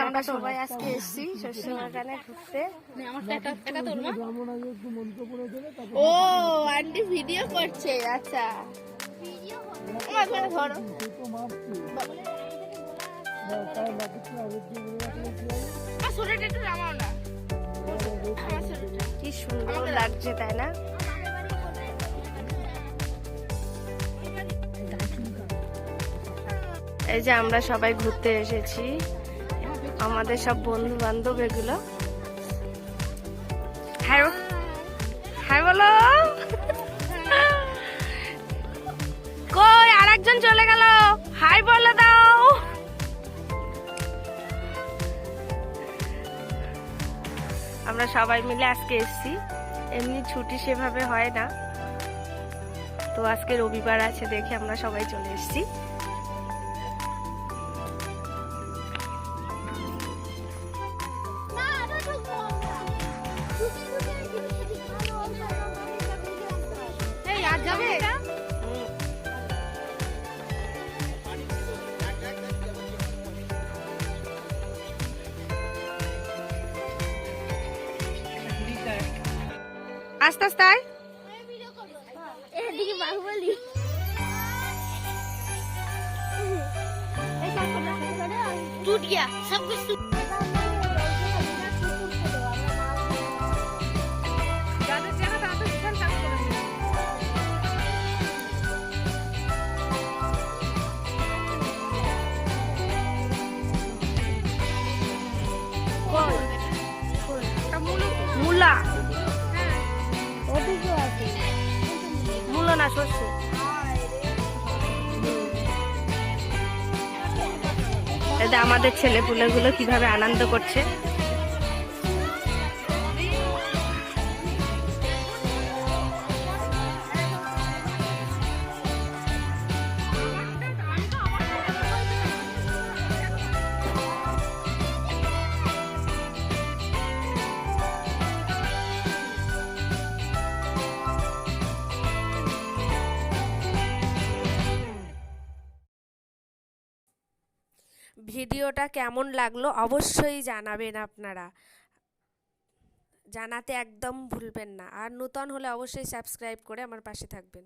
আমরা সবাই আজকে এসেছি শস্য বাগানে ঘুরতে ও আন্টি ভিডিও করছে আচ্ছা। ধরো। না। আমার শরীরটা। কি সুন্দর লাগছে তাই না? এই যে আমরা সবাই ঘুরতে এসেছি। আমাদের সব বন্ধু বান্ধব এগুলো। হ্যাঁ হ্যাঁ বলো। কই চলে গেল। হাই বলে দাও। আমরা সবাই মিলে আজকে এসেছি। এমনি ছুটি সেভাবে হয় না। তো আজকে রবিবার আছে দেখে আমরা সবাই চলে এসেছি। আস্তে আস্তে আয়। এদিকে বাহুবলি टूट गया सब कुछ टूट মূলা না এটা আমাদের ছেলে পুলেগুলো কীভাবে আনন্দ করছে। ভিডিওটা কেমন লাগল অবশ্যই জানাবেন আপনারা। জানাতে একদম ভুলবেন না। আর নূতন হলে অবশ্যই সাবস্ক্রাইব করে আমার পাশে থাকবেন।